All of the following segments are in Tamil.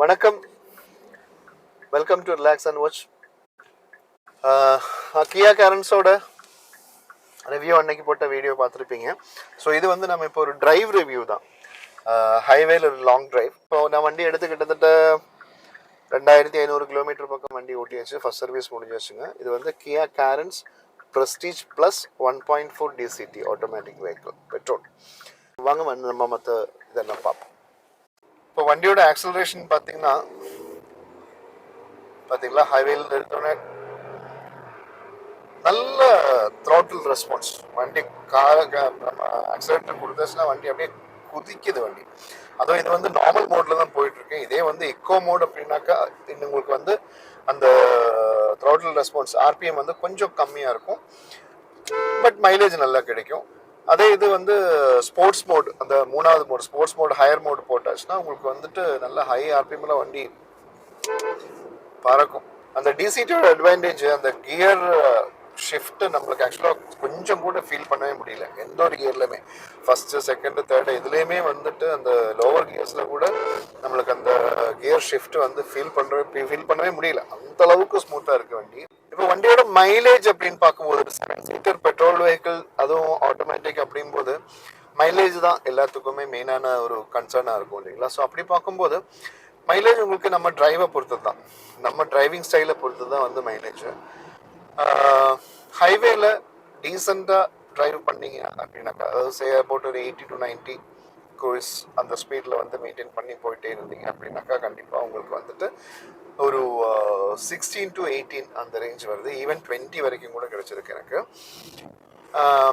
வணக்கம். Welcome to relax and watch Kia கேரன்ஸோட review அன்னைக்கு போட்ட வீடியோ பார்த்துருப்பீங்க. ஸோ இது வந்து நம்ம இப்போ ஒரு டிரைவ் ரிவ்யூ தான். ஹைவேல ஒரு லாங் டிரைவ் இப்போ நான் வண்டி எடுத்து கிட்டத்தட்ட ரெண்டாயிரத்தி ஐநூறு கிலோமீட்டர் பக்கம் வண்டி ஓட்டியாச்சு. ஃபர்ஸ்ட் சர்வீஸ் முடிஞ்சாச்சுங்க இது வந்து Kia Carens prestige plus one point four DCT automatic vehicle petrol வாங்க வந்து நம்ம மற்ற இதெல்லாம் பார்ப்போம். இப்போ வண்டியோட ஆக்சலரேஷன் பார்த்தீங்கன்னா பார்த்தீங்களா? ஹைவேல எடுத்தோடனே நல்ல த்ராட்டில் ரெஸ்பான்ஸ் வண்டி கார ஆக்சிடென்ட் கொடுத்தாச்சுன்னா வண்டி அப்படியே குதிக்குது வண்டி. அதுவும் இது வந்து நார்மல் மோட்ல தான் போயிட்டு இருக்கு இதே வந்து எக்கோ மோட் அப்படின்னாக்கா இது உங்களுக்கு வந்து அந்த த்ராட்டில் ரெஸ்பான்ஸ் ஆர்பிஎம் வந்து கொஞ்சம் கம்மியாக இருக்கும். பட் மைலேஜ் நல்லா கிடைக்கும். அதே இது வந்து ஸ்போர்ட்ஸ் மோட் அந்த மூணாவது mode sports mode higher mode போட்டாச்சுன்னா உங்களுக்கு வந்துட்டு நல்ல ஹை ஆர்பிஎம்ல வண்டி பறக்கும். அந்த டிசிடியோட அட்வான்டேஜ் அந்த கியர் ஷிஃப்ட் நம்மளுக்கு ஆக்சுவலாக கொஞ்சம் கூட ஃபீல் பண்ணவே முடியல. எந்த ஒரு கியர்லையுமே ஃபஸ்ட்டு செகண்டு தேர்டு இதுலேயுமே வந்துட்டு அந்த லோவர் கியர்ஸில் கூட நம்மளுக்கு அந்த கியர் ஷிஃப்ட் வந்து ஃபீல் பண்ணுற ஃபீல் பண்ணவே முடியல. அந்த அளவுக்கு ஸ்மூத்தாக இருக்குது வண்டி. இப்போ வண்டியோட மைலேஜ் அப்படின்னு பார்க்கும்போது செவன் சீட்டர் பெட்ரோல் வெஹிக்கிள் அதுவும் ஆட்டோமேட்டிக் அப்படிங்கும்போது மைலேஜ் தான் எல்லாத்துக்குமே மெயினான ஒரு கன்சர்னாக இருக்கும் இல்லைங்களா? ஸோ அப்படி பார்க்கும்போது மைலேஜ் உங்களுக்கு நம்ம டிரைவை பொறுத்து தான் நம்ம டிரைவிங் ஸ்டைலை பொறுத்து தான் வந்து மைலேஜ் ஹைவேல டீசெண்டாக டிரைவ் பண்ணீங்க அப்படின்னாக்கா அதாவது சே அபவுட் ஒரு எயிட்டி டு நைன்ட்டி குரூஸ் அந்த ஸ்பீடில் வந்து மெயின்டைன் பண்ணி போயிட்டே இருந்தீங்க அப்படின்னாக்கா கண்டிப்பாக உங்களுக்கு வந்துட்டு ஒரு சிக்ஸ்டீன் டு எயிட்டீன் அந்த ரேஞ்ச் வருது. ஈவன் டுவெண்ட்டி வரைக்கும் கூட கிடைச்சிருக்கு எனக்கு.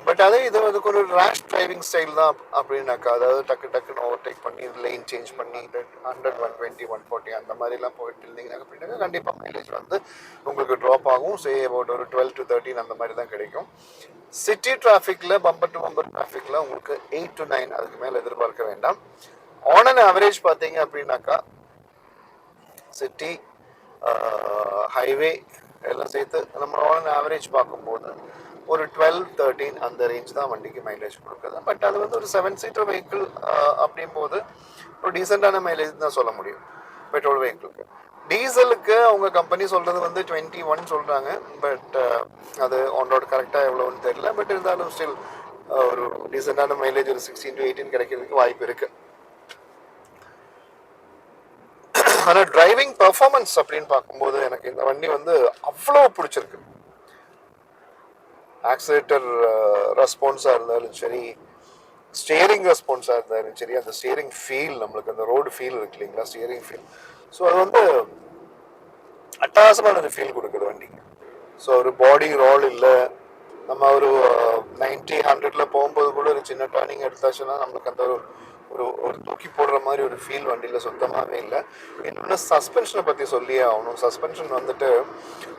பட் அதே இது அதுக்கு ஒரு ரேஷ் டிரைவிங் ஸ்டைல் தான் அப்படின்னாக்கா அதாவது டக்கு டக்குன்னு ஓவர்டேக் பண்ணி லைன் சேஞ்ச் பண்ணி hundred one twenty one forty அந்த மாதிரிலாம் போயிட்டு இருந்தீங்கன்னா அப்படின்னாக்கா கண்டிப்பாக மைலேஜ் வந்து உங்களுக்கு ட்ராப் ஆகும். சே அபவுட் ஒரு டுவெல் டு தேர்ட்டின் அந்த மாதிரி தான் கிடைக்கும். சிட்டி டிராஃபிக்கில் பம்பர் டு பம்பர் டிராஃபிக்கில் உங்களுக்கு எயிட் டு நைன் அதுக்கு மேலே எதிர்பார்க்க வேண்டாம். ஆன் அண்ட் ஆவரேஜ் பார்த்தீங்க அப்படின்னாக்கா சிட்டி ஹைவே எல்லாம் சேர்த்து நம்ம ஆன் அண்ட் ஆவரேஜ் பார்க்கும்போது ஒரு டுவெல் தேர்ட்டீன் அந்த ரேஞ்ச் தான் வண்டிக்கு மைலேஜ் கொடுக்குது பட் அது வந்து ஒரு செவன் சீட்டர் வெஹிக்கிள் அப்படிங்கும்போது ஒரு டீசெண்டான மைலேஜ் தான் சொல்ல முடியும். பெட்ரோல் வெஹிக்கிளுக்கு டீசலுக்கு அவங்க கம்பெனி சொல்கிறது வந்து டுவெண்ட்டி ஒன் சொல்கிறாங்க பட் அது ஆன்ரோட் கரெக்டாக எவ்வளோன்னு தெரியல. பட் இருந்தாலும் ஸ்டில் ஒரு டீசெண்டான மைலேஜ் ஒரு சிக்ஸ்டீன் டு எயிட்டீன் கிடைக்கிறதுக்கு வாய்ப்பு இருக்குது ஆனால் டிரைவிங் பர்ஃபார்மன்ஸ் அப்படின்னு பார்க்கும்போது எனக்கு இந்த வண்டி வந்து அவ்வளோ பிடிச்சிருக்கு. Uh, ஆக்சிலேட்டர் ரெஸ்பான்ஸாக இருந்தாலும் சரி ஸ்டியரிங் ரெஸ்பான்ஸாக இருந்தாலும் சரி அந்த ஸ்டியரிங் ஃபீல் நம்மளுக்கு அந்த ரோடு ஃபீல் இருக்கு இல்லைங்களா ஸ்டியரிங் ஃபீல் ஸோ அது வந்து அட்டகாசமான ஒரு ஃபீல் கொடுக்குது வண்டிக்கு. ஸோ ஒரு பாடி ரோல் இல்லை நம்ம ஒரு நைன்டி ஹண்ட்ரட்ல போகும்போது கூட ஒரு சின்ன டர்னிங் எடுத்தாச்சுன்னா நம்மளுக்கு அந்த ஒரு ஒரு ஒரு தூக்கி போடுற மாதிரி ஒரு ஃபீல் வண்டியில் சுத்தமாகவே இல்லை. இன்னொன்று சஸ்பென்ஷனை பற்றி சொல்லியே ஆகணும். சஸ்பென்ஷன் வந்துட்டு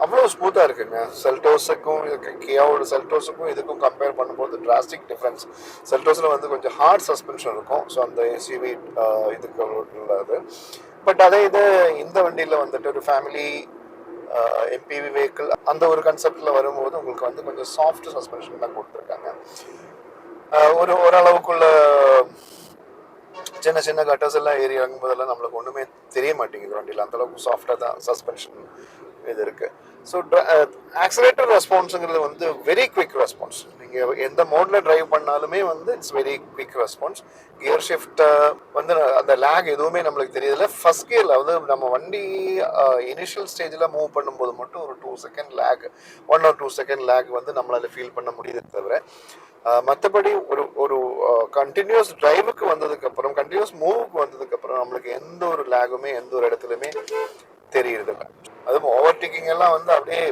அவ்வளோ ஸ்மூத்தாக இருக்குங்க. செல்டோஸுக்கும் இதுக்கு கியாவோட செல்டோஸுக்கும் இதுக்கும் கம்பேர் பண்ணும்போது டிராஸ்டிக் டிஃப்ரென்ஸ் செல்டோஸில் வந்து கொஞ்சம் ஹார்ட் சஸ்பென்ஷன் இருக்கும். ஸோ அந்த எஸ்யூவி uh, இதுக்கு உள்ளது. பட் அதே இது இந்த வண்டியில் வந்துட்டு ஒரு ஃபேமிலி எம்பிவி வெஹிக்கிள் அந்த ஒரு கன்செப்டில் வரும்போது உங்களுக்கு வந்து கொஞ்சம் சாஃப்ட் சஸ்பென்ஷன் தான் கொடுத்துருக்காங்க. ஒரு ஓரளவுக்குள்ள சின்ன சின்ன கட்டர்ஸ் எல்லாம் ஏறி இறங்கும்போதெல்லாம் நம்மளுக்கு ஒன்றுமே தெரிய மாட்டேங்குது வண்டியில். அந்த அளவுக்கு சாஃப்டாக தான் சஸ்பென்ஷன் இது இருக்கு. ஸோ ஆக்சிலேட்டர் ரெஸ்பான்ஸுங்கிறது வந்து வெரி குவிக் ரெஸ்பான்ஸ் நீங்கள் எந்த மோடில் டிரைவ் பண்ணாலுமே வந்து it's very quick response gear shift வந்து அந்த லேக் எதுவுமே நம்மளுக்கு தெரியல ஃபர்ஸ்ட் கியர் அதாவது நம்ம வண்டி இனிஷியல் ஸ்டேஜில் மூவ் பண்ணும்போது மட்டும் ஒரு two second lag one or two second lag வந்து நம்மளால் ஃபீல் பண்ண முடியுது தவிர uh, மற்றபடி ஒரு ஒரு uh, கண்டினியூஸ் டிரைவுக்கு வந்ததுக்கப்புறம் கண்டினியூஸ் மூவுக்கு வந்ததுக்கப்புறம் நம்மளுக்கு எந்த ஒரு லேகுமே எந்த ஒரு இடத்துலையுமே தெரியறது அதுவும் அதுவும் ஓவர்டேக்கிங் எல்லாம் வந்து அப்படியே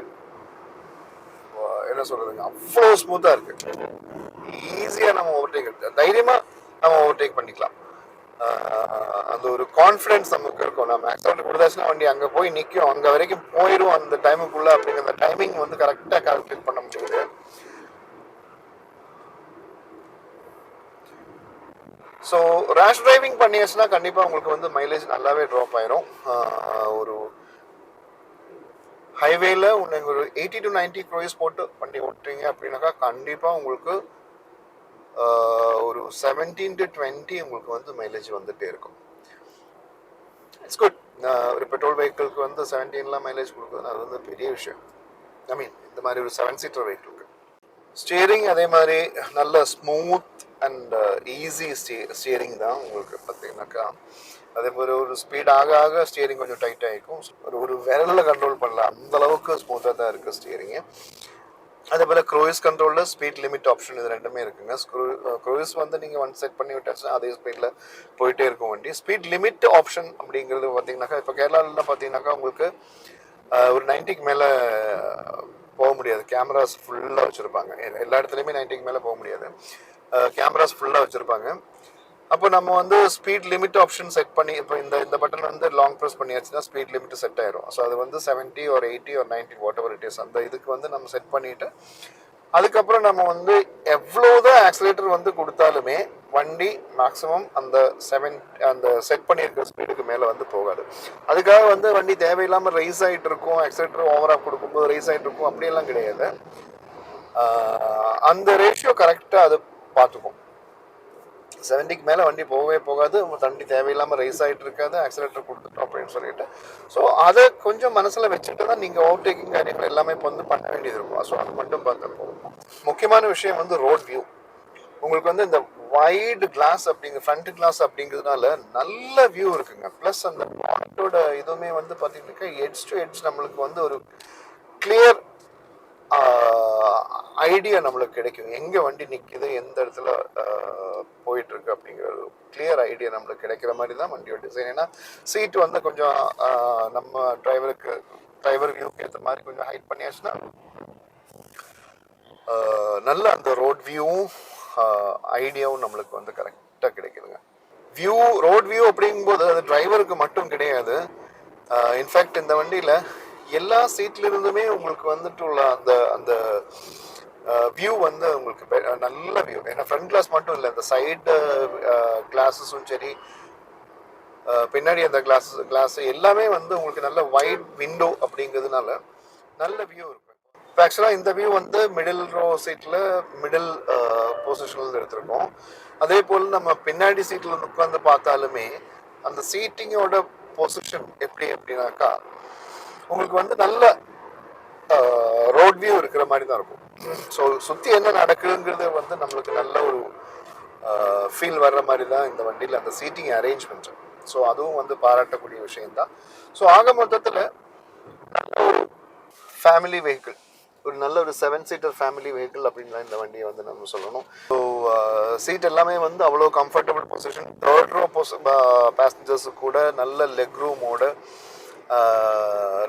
என்ன சொல்றதுங்க அவ்வளோ ஸ்மூத்தா இருக்கு. ஈஸியா நம்ம ஓவர்டேக் எடுத்து தைரியமா நம்ம ஓவர்டேக் பண்ணிக்கலாம். அந்த ஒரு கான்ஃபிடன்ஸ் நமக்கு இருக்கும். நம்ம ஆக்சிடென்ட் கொடுத்தாச்சுன்னா வண்டி அங்கே போய் நிற்கும் அங்கே வரைக்கும் போயிடும் அந்த டைமுக்குள்ள அப்படிங்கிற டைமிங் வந்து கரெக்டாக கால்குலேட் பண்ண முடியுது. ஸோ ரேஷ் டிரைவிங் பண்ணியாச்சுன்னா கண்டிப்பாக உங்களுக்கு வந்து மைலேஜ் நல்லாவே ட்ராப் ஆயிரும். ஒரு ஹைவேல நீங்கள் ஒரு எயிட்டி டு நைன்டி க்ரோஸ் போட்டு பண்ணி ஓட்டுறீங்க அப்படின்னாக்கா கண்டிப்பாக உங்களுக்கு ஒரு செவன்டீன் டு டுவெண்ட்டி உங்களுக்கு வந்து மைலேஜ் வந்துட்டே இருக்கும். இட்ஸ் குட் ஒரு பெட்ரோல் வெஹிக்கிளுக்கு வந்து செவன்டீன்லாம் மைலேஜ் கொடுக்குதுன்னா அது வந்து பெரிய விஷயம். ஐ மீன் இந்த மாதிரி ஒரு செவன் சீட்டர் வெஹிக்கிளுக்கு ஸ்டியரிங் அதே மாதிரி நல்ல smooth and easy stay steering தான் உங்களுக்கு பார்த்தீங்கன்னாக்கா. அதே மாதிரி ஒரு ஸ்பீட் ஆக ஆக ஸ்டியரிங் கொஞ்சம் டைட் ஆகிக்கும் ஒரு ஒரு விரலில் கண்ட்ரோல் பண்ணலாம். அந்த அளவுக்கு ஸ்மூத்தாக தான் இருக்குது ஸ்டியரிங்கு அதே போல் க்ரூயிஸ் கண்ட்ரோலில் ஸ்பீட் லிமிட் ஆப்ஷன் இது ரெண்டுமே இருக்குங்க. க்ரூயிஸ் வந்து நீங்கள் ஒன் செட் பண்ணி விட்டாச்சுன்னா அதே ஸ்பீடில் போயிட்டே இருக்கும் வண்டி. ஸ்பீட் லிமிட் ஆப்ஷன் அப்படிங்கிறது பார்த்தீங்கன்னாக்கா இப்போ கேரளாவில் பார்த்தீங்கன்னாக்கா உங்களுக்கு ஒரு நைன்ட்டிக்கு மேலே போக முடியாது. கேமராஸ் ஃபுல்லாக வச்சுருப்பாங்க. எல்லா இடத்துலையுமே நைன்ட்டிக்கு மேலே போக முடியாது. கேமராஸ் ஃபுல்லாக வச்சுருப்பாங்க. அப்போ நம்ம வந்து ஸ்பீட் லிமிட் ஆப்ஷன் செட் பண்ணி இப்போ இந்த இந்த பட்டன் வந்து லாங் ப்ரெஸ் பண்ணியாச்சுன்னா ஸ்பீட் லிமிட் செட் ஆயிரும். ஸோ அது வந்து செவன்ட்டி ஒரு எயிட்டி ஒரு ninety whatever it is அந்த இதுக்கு வந்து நம்ம செட் பண்ணிட்டு அதுக்கப்புறம் நம்ம வந்து எவ்வளோதான் ஆக்சிலேட்டர் வந்து கொடுத்தாலுமே வண்டி மேக்ஸிமம் அந்த செவன் அந்த செட் பண்ணியிருக்க ஸ்பீடுக்கு மேலே வந்து போகாது. அதுக்காக வந்து வண்டி தேவையில்லாமல் ரைஸ் ஆகிட்டு இருக்கும் ஆக்சிலேட்டர் ஓவராக கொடுக்கும்போது ரைஸ் ஆகிட்டு இருக்கும் அப்படியெல்லாம் கிடையாது. அந்த ரேஷியோ கரெக்டாக அது பார்த்துக்கும் செவன்ட்டிக்கு மேலே வண்டி போகவே போகாது. வண்டி தேவையில்லாமல் ரைஸ் ஆகிட்டு இருக்காது. ஆக்சிலேட்டர் கொடுத்துட்டோம் அப்படின்னு சொல்லிட்டு. ஸோ அதை கொஞ்சம் மனசில் வச்சுட்டு தான் நீங்கள் ஓவர்டேக்கிங் காரியங்கள் எல்லாமே இப்போ வந்து பண்ண வேண்டியது இருக்கும். ஸோ அது மட்டும் பார்த்துருப்போம் முக்கியமான விஷயம் வந்து ரோட் வியூ உங்களுக்கு வந்து இந்த வைடு கிளாஸ் அப்படிங்க ஃப்ரண்ட் கிளாஸ் அப்படிங்கிறதுனால நல்ல வியூ இருக்குங்க. ப்ளஸ் அந்த பாட்டோட இதுவுமே வந்து பார்த்தீங்கன்னாக்கா எட்ஜ் டு ஹெட்ஸ் நம்மளுக்கு வந்து ஒரு கிளியர் ஐடியா நம்மளுக்கு கிடைக்கும். எங்கே வண்டி நிற்கிது எந்த இடத்துல போயிட்டுருக்கு போயிட்டு இருக்கு அப்படிங்கிற ஒரு கிளியர் ஐடியா நம்மளுக்கு கிடைக்கிற மாதிரி தான் வண்டியோட டிசைன் ஏன்னா சீட்டு வந்து கொஞ்சம் நம்ம டிரைவருக்கு டிரைவர் வியூக்கு ஏற்ற மாதிரி கொஞ்சம் ஹைட் பண்ணியாச்சுன்னா நல்ல அந்த ரோட் வியூவும் ஐடியாவும் நம்மளுக்கு வந்து கரெக்டாக கிடைக்குதுங்க. வியூ ரோட் வியூ அப்படிங்கும்போது அது டிரைவருக்கு மட்டும் கிடையாது. இன்ஃபேக்ட் இந்த வண்டியில் எல்லா சீட்லேருந்துமே உங்களுக்கு வந்துட்டு உள்ள அந்த அந்த Uh, வியூ வந்து உங்களுக்கு uh, நல்ல வியூ ஏன்னா ஃப்ரண்ட் கிளாஸ் மட்டும் இல்லை இந்த சைடு கிளாஸஸும் uh, சரி பின்னாடி அந்த கிளாஸ் கிளாஸ் எல்லாமே வந்து உங்களுக்கு நல்ல வைட் விண்டோ அப்படிங்கிறதுனால நல்ல வியூ இருக்கும். இப்போ ஆக்சுவலாக இந்த வியூ வந்து மிடில் ரோ சீட்டில் மிடில் பொசிஷனில் எடுத்திருக்கோம். அதே போல் நம்ம பின்னாடி சீட்டில் உட்காந்து பார்த்தாலுமே அந்த சீட்டிங்கோட பொசிஷன் எப்படி அப்படின்னாக்கா உங்களுக்கு வந்து நல்ல ரோட் வியூ இருக்கிற மாதிரி தான் இருக்கும். ஸோ சுற்றி என்ன நடக்குதுங்கிறது வந்து நம்மளுக்கு நல்ல ஒரு ஃபீல் வர்ற மாதிரி தான் இந்த வண்டியில் அந்த சீட்டிங் அரேஞ்ச்மெண்ட் ஸோ அதுவும் வந்து பாராட்டக்கூடிய விஷயம்தான். ஸோ ஆக மொத்தத்தில் ஃபேமிலி வெஹிக்கிள் ஒரு நல்ல ஒரு செவன் சீட்டர் ஃபேமிலி வெஹிக்கிள் அப்படின்லாம் இந்த வண்டியை வந்து நம்ம சொல்லணும். ஸோ சீட் எல்லாமே வந்து அவ்வளோ கம்ஃபர்டபுள் பொசிஷன் தேர்ட் ரோ பொஸ் பேசஞ்சர்ஸு கூட நல்ல லெக் ரூமோட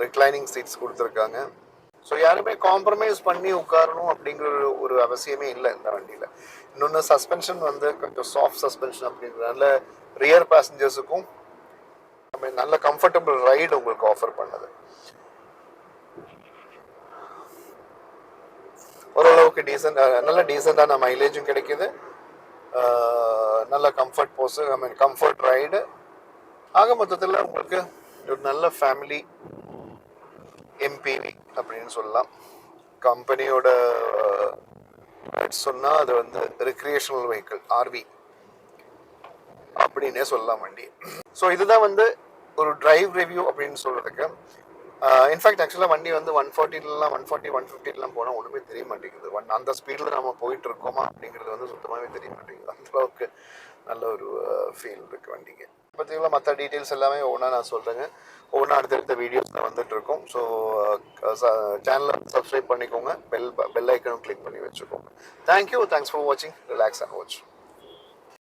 ரிக்ளைனிங் சீட்ஸ் கொடுத்துருக்காங்க. ஸோ யாருமே காம்ப்ரமைஸ் பண்ணி உட்காரணும் அப்படிங்கிற ஒரு- அவசியமே இல்லை இந்த வண்டியில். இன்னொன்று சஸ்பென்ஷன் வந்து கொஞ்சம் சாஃப்ட் சஸ்பென்ஷன் அப்படிங்கிறதுனால ரியர் பேசஞ்சர்ஸுக்கும் நம்ம நல்ல கம்ஃபர்டபுள் ரைடு உங்களுக்கு ஆஃபர் பண்ணுது. ஓரளவுக்கு டீசென்ட் நல்ல டீசெண்டான மைலேஜும் கிடைக்குது. நல்ல கம்ஃபர்ட் போஸ் ஐ மீன் கம்ஃபர்ட் ரைடு ஆக மொத்தத்தில் உங்களுக்கு ஒரு நல்ல ஃபேமிலி எம்பிவி அப்படின்னு சொல்லலாம். கம்பெனியோட சொன்னால் அது வந்து ரெக்ரியேஷனல் வெஹிக்கிள் ஆர்வி அப்படின்னே சொல்லலாம் வண்டி. ஸோ இதுதான் வந்து ஒரு டிரைவ் ரிவ்யூ அப்படின்னு சொல்கிறதுக்கு இன்ஃபேக்ட் ஆக்சுவலாக வண்டி வந்து ஒன் ஃபார்ட்டிலாம் ஒன் ஃபார்ட்டி ஒன் ஃபிஃப்டிலாம் போனால் ஒன்றுமே தெரிய மாட்டேங்குது. ஒன் அந்த ஸ்பீடில் நம்ம போயிட்டு இருக்கோமா அப்படிங்கிறது வந்து சுத்தமாகவே தெரிய மாட்டேங்குது. அந்த அளவுக்கு நல்ல ஒரு ஃபீல் இருக்குது வண்டிக்கு. பார்த்தீங்களா மற்ற டீட்டெயில்ஸ் எல்லாமே ஒவ்வொன்றா நான் சொல்கிறேங்க ஒவ்வொன்றா அடுத்தடுத்த வீடியோஸில் வந்துட்டு இருக்கோம் ஸோ சேனலை சப்ஸ்கிரைப் பண்ணிக்கோங்க. பெல் பெல் ஐக்கனும் கிளிக் பண்ணி வச்சுக்கோங்க. தேங்க்யூ தேங்க்ஸ் ஃபார் வாட்சிங் ரிலாக்ஸ் அண்ட் வாட்ச்